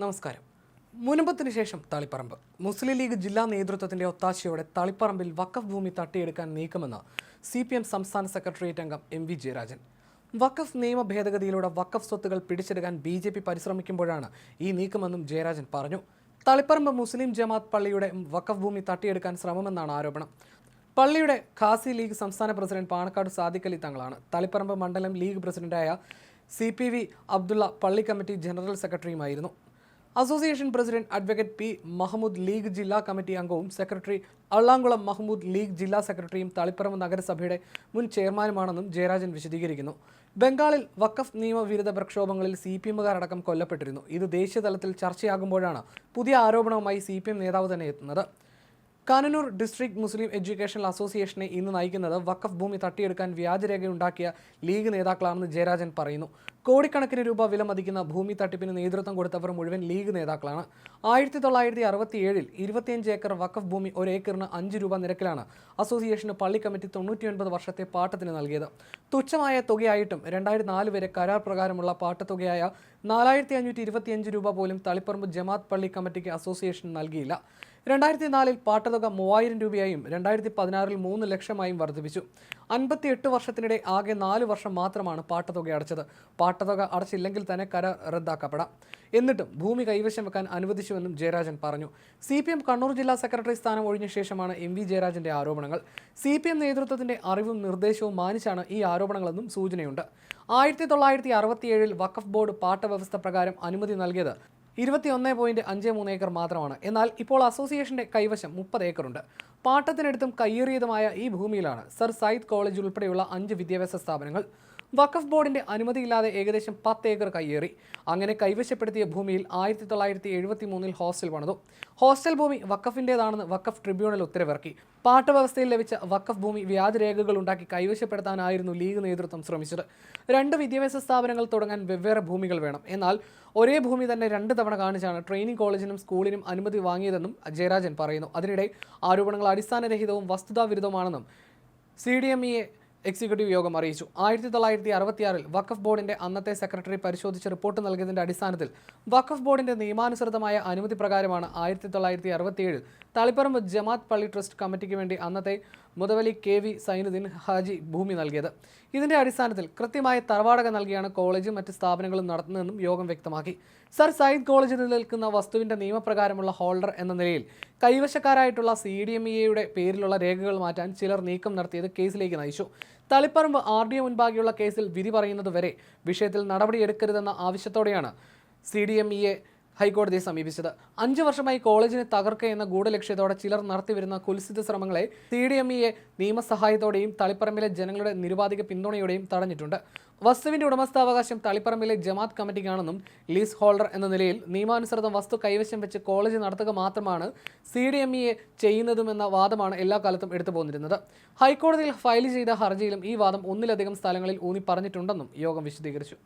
നമസ്കാരം. മുനമ്പത്തിന് ശേഷം തളിപ്പറമ്പ്. മുസ്ലിം ലീഗ് ജില്ലാ നേതൃത്വത്തിന്റെ ഒത്താശയോടെ തളിപ്പറമ്പിൽ വഖഫ് ഭൂമി തട്ടിയെടുക്കാൻ നീക്കമെന്ന് സി പി എം സംസ്ഥാന സെക്രട്ടേറിയറ്റ് അംഗം എം വി ജയരാജൻ. വഖഫ് നിയമ ഭേദഗതിയിലൂടെ വഖഫ് സ്വത്തുകൾ പിടിച്ചെടുക്കാൻ ബി ജെ പി പരിശ്രമിക്കുമ്പോഴാണ് ഈ നീക്കമെന്നും ജയരാജൻ പറഞ്ഞു. തളിപ്പറമ്പ് മുസ്ലിം ജമാത്ത് പള്ളിയുടെ വഖഫ് ഭൂമി തട്ടിയെടുക്കാൻ ശ്രമമെന്നാണ് ആരോപണം. പള്ളിയുടെ ഖാസി ലീഗ് സംസ്ഥാന പ്രസിഡന്റ് പാണക്കാട് സാദിഖലി തങ്ങളാണ്. തളിപ്പറമ്പ് മണ്ഡലം ലീഗ് പ്രസിഡന്റായ സി പി വി അബ്ദുള്ള പള്ളി committee general സെക്രട്ടറിയുമായിരുന്നു. Association president advocate P Mahmood league ജില്ലാ കമ്മിറ്റി അംഗവും സെക്രട്ടറി അള്ളാങ്കുളം മഹമ്മൂദ് ലീഗ് ജില്ലാ സെക്രട്ടറിയും തളിപ്പറമ്പ് നഗരസഭയുടെ മുൻ ചെയർമാനുമാണെന്നും ജയരാജൻ വിശദീകരിക്കുന്നു. ബംഗാളിൽ വഖഫ് നിയമവിരുദ്ധ പ്രക്ഷോഭങ്ങളിൽ സി പി എമ്മുകാരടക്കം കൊല്ലപ്പെട്ടിരുന്നു. ഇത് ദേശീയതലത്തിൽ ചർച്ചയാകുമ്പോഴാണ് പുതിയ ആരോപണവുമായി സി പി എം നേതാവ് തന്നെ എത്തുന്നത്. കാനനൂർ ഡിസ്ട്രിക്ട് മുസ്ലിം എഡ്യൂക്കേഷണൽ അസോസിയേഷനെ ഇന്ന് നയിക്കുന്നത് വഖഫ് ഭൂമി തട്ടിയെടുക്കാൻ വ്യാജരേഖയുണ്ടാക്കിയ ലീഗ് നേതാക്കളാണെന്ന് ജയരാജൻ പറയുന്നു. കോടിക്കണക്കിന് രൂപ വില മതിക്കുന്ന ഭൂമി തട്ടിപ്പിന് നേതൃത്വം കൊടുത്തവർ മുഴുവൻ ലീഗ് നേതാക്കളാണ്. ആയിരത്തി തൊള്ളായിരത്തി അറുപത്തിയേഴിൽ ഇരുപത്തിയഞ്ച് ഏക്കർ വഖഫ് ഭൂമി ഒരു ഏക്കറിന് അഞ്ച് രൂപ നിരക്കിലാണ് അസോസിയേഷന് പള്ളി കമ്മിറ്റി തൊണ്ണൂറ്റിയൊൻപത് വർഷത്തെ പാട്ടത്തിന് നൽകിയത്. തുച്ഛമായ തുകയായിട്ടും രണ്ടായിരത്തി നാല് വരെ കരാർ പ്രകാരമുള്ള പാട്ടത്തുകയായ നാലായിരത്തി അഞ്ഞൂറ്റി ഇരുപത്തിയഞ്ച് രൂപ പോലും തളിപ്പറമ്പ് ജമാത്ത് പള്ളി കമ്മിറ്റിക്ക് അസോസിയേഷൻ നൽകിയില്ല. രണ്ടായിരത്തി നാലിൽ പാട്ടതുക മൂവായിരം രൂപയായും രണ്ടായിരത്തി പതിനാറിൽ മൂന്ന് ലക്ഷമായും വർദ്ധിപ്പിച്ചു. അൻപത്തി എട്ട് വർഷത്തിനിടെ ആകെ നാല് വർഷം മാത്രമാണ് പാട്ടതുക അടച്ചത്. പാട്ടതുക അടച്ചില്ലെങ്കിൽ തന്നെ കര റദ്ദാക്കപ്പെടാം. എന്നിട്ടും ഭൂമി കൈവശം വെക്കാൻ അനുവദിച്ചുവെന്നും ജയരാജൻ പറഞ്ഞു. സി പി എം കണ്ണൂർ ജില്ലാ സെക്രട്ടറി സ്ഥാനം ഒഴിഞ്ഞ ശേഷമാണ് എം വി ജയരാജന്റെ ആരോപണങ്ങൾ. സി പി എം നേതൃത്വത്തിന്റെ അറിവും നിർദ്ദേശവും മാനിച്ചാണ് ഈ ആരോപണങ്ങളെന്നും സൂചനയുണ്ട്. ആയിരത്തി തൊള്ളായിരത്തി അറുപത്തിയേഴിൽ വഖഫ് ബോർഡ് പാട്ട വ്യവസ്ഥ പ്രകാരം അനുമതി നൽകിയത് ഇരുപത്തിയൊന്ന് പോയിന്റ് അഞ്ച് മൂന്ന് ഏക്കർ മാത്രമാണ്. എന്നാൽ ഇപ്പോൾ അസോസിയേഷന്റെ കൈവശം മുപ്പത് ഏക്കറുണ്ട്. പാട്ടത്തിനടുത്തും കയ്യേറിയതുമായ ഈ ഭൂമിയിലാണ് സർ സയ്യിദ് കോളേജ് ഉൾപ്പെടെയുള്ള അഞ്ച് വിദ്യാഭ്യാസ സ്ഥാപനങ്ങൾ. വഖഫ് ബോർഡിന്റെ അനുമതിയില്ലാതെ ഏകദേശം പത്ത് ഏക്കർ കയ്യേറി. അങ്ങനെ കൈവശപ്പെടുത്തിയ ഭൂമിയിൽ ആയിരത്തി തൊള്ളായിരത്തി എഴുപത്തി മൂന്നിൽ ഹോസ്റ്റൽ പണിതു. ഹോസ്റ്റൽ ഭൂമി വഖഫിന്റേതാണെന്ന് വഖഫ് ട്രിബ്യൂണൽ ഉത്തരവിറക്കി. പാട്ടവ്യവസ്ഥയിൽ ലഭിച്ച വഖഫ് ഭൂമി വ്യാജരേഖകൾ ഉണ്ടാക്കി കൈവശപ്പെടുത്താനായിരുന്നു ലീഗ് നേതൃത്വം ശ്രമിച്ചത്. രണ്ട് വിദ്യാഭ്യാസ സ്ഥാപനങ്ങൾ തുടങ്ങാൻ വെവ്വേറെ ഭൂമികൾ വേണം. എന്നാൽ ഒരേ ഭൂമി തന്നെ രണ്ട് തവണ കാണിച്ചാണ് ട്രെയിനിങ് കോളേജിനും സ്കൂളിനും അനുമതി വാങ്ങിയതെന്നും ജയരാജൻ പറയുന്നു. അതിനിടെ ആരോപണങ്ങൾ അടിസ്ഥാനരഹിതവും വസ്തുതാവിരുദ്ധവുമാണെന്നും സി ഡി എം ഇയെ എക്സിക്യൂട്ടീവ് യോഗം അറിയിച്ചു. ആയിരത്തി തൊള്ളായിരത്തി അറുപത്തിയാറിൽ വഖഫ് ബോർഡിന്റെ അന്നത്തെ സെക്രട്ടറി പരിശോധിച്ച റിപ്പോർട്ട് നൽകിയതിന്റെ അടിസ്ഥാനത്തിൽ വഖഫ് ബോർഡിന്റെ നിയമാനുസൃതമായ അനുമതി പ്രകാരമാണ് ആയിരത്തി തൊള്ളായിരത്തി അറുപത്തിയേഴിൽ തളിപ്പറമ്പ് ജമാത്ത് പള്ളി ട്രസ്റ്റ് കമ്മിറ്റിക്ക് വേണ്ടി അന്നത്തെ മുതവലി കെ വി സൈനുദ്ദീൻ ഹാജി ഭൂമി നൽകിയത്. ഇതിന്റെ അടിസ്ഥാനത്തിൽ കൃത്യമായ തറവാടക നൽകിയാണ് കോളേജും മറ്റ് സ്ഥാപനങ്ങളും നടത്തുന്നതെന്നും യോഗം വ്യക്തമാക്കി. സർ സയ്യിദ് കോളേജിൽ നിൽക്കുന്ന വസ്തുവിന്റെ നിയമപ്രകാരമുള്ള ഹോൾഡർ എന്ന നിലയിൽ കൈവശക്കാരായിട്ടുള്ള സി ഡി എം ഇയുടെ പേരിലുള്ള രേഖകൾ മാറ്റാൻ ചിലർ നീക്കം നടത്തിയത് കേസിലേക്ക് നയിച്ചു. തളിപ്പറമ്പ് ആർ ഡി എ മുൻപാകെയുള്ള കേസിൽ വിധി പറയുന്നതുവരെ വിഷയത്തിൽ നടപടിയെടുക്കരുതെന്ന ആവശ്യത്തോടെയാണ് സി ഡി എം ഇയെ ഹൈക്കോടതിയെ സമീപിച്ചത്. അഞ്ചു വർഷമായി കോളേജിനെ തകർക്കുകയെന്ന ഗൂഢലക്ഷ്യത്തോടെ ചിലർ നടത്തിവരുന്ന കുൽസിത ശ്രമങ്ങളെ സി ഡി എം ഇയെ നിയമസഹായത്തോടെയും തളിപ്പറമ്പിലെ ജനങ്ങളുടെ നിരുപാധിക പിന്തുണയോടെയും തടഞ്ഞിട്ടുണ്ട്. വസ്തുവിന്റെ ഉടമസ്ഥാവകാശം തളിപ്പറമ്പിലെ ജമാത്ത് കമ്മിറ്റിക്കാണെന്നും ലീസ് ഹോൾഡർ എന്ന നിലയിൽ നിയമാനുസൃതം വസ്തു കൈവശം വെച്ച് കോളേജ് നടത്തുക മാത്രമാണ് സി ഡി എം ഇയെ ചെയ്യുന്നതുമെന്ന വാദമാണ് എല്ലാ കാലത്തും എടുത്തു പോന്നിരുന്നത്. ഹൈക്കോടതിയിൽ ഫയൽ ചെയ്ത ഹർജിയിലും ഈ വാദം ഒന്നിലധികം സ്ഥലങ്ങളിൽ ഊന്നി പറഞ്ഞിട്ടുണ്ടെന്നും യോഗം വിശദീകരിച്ചു.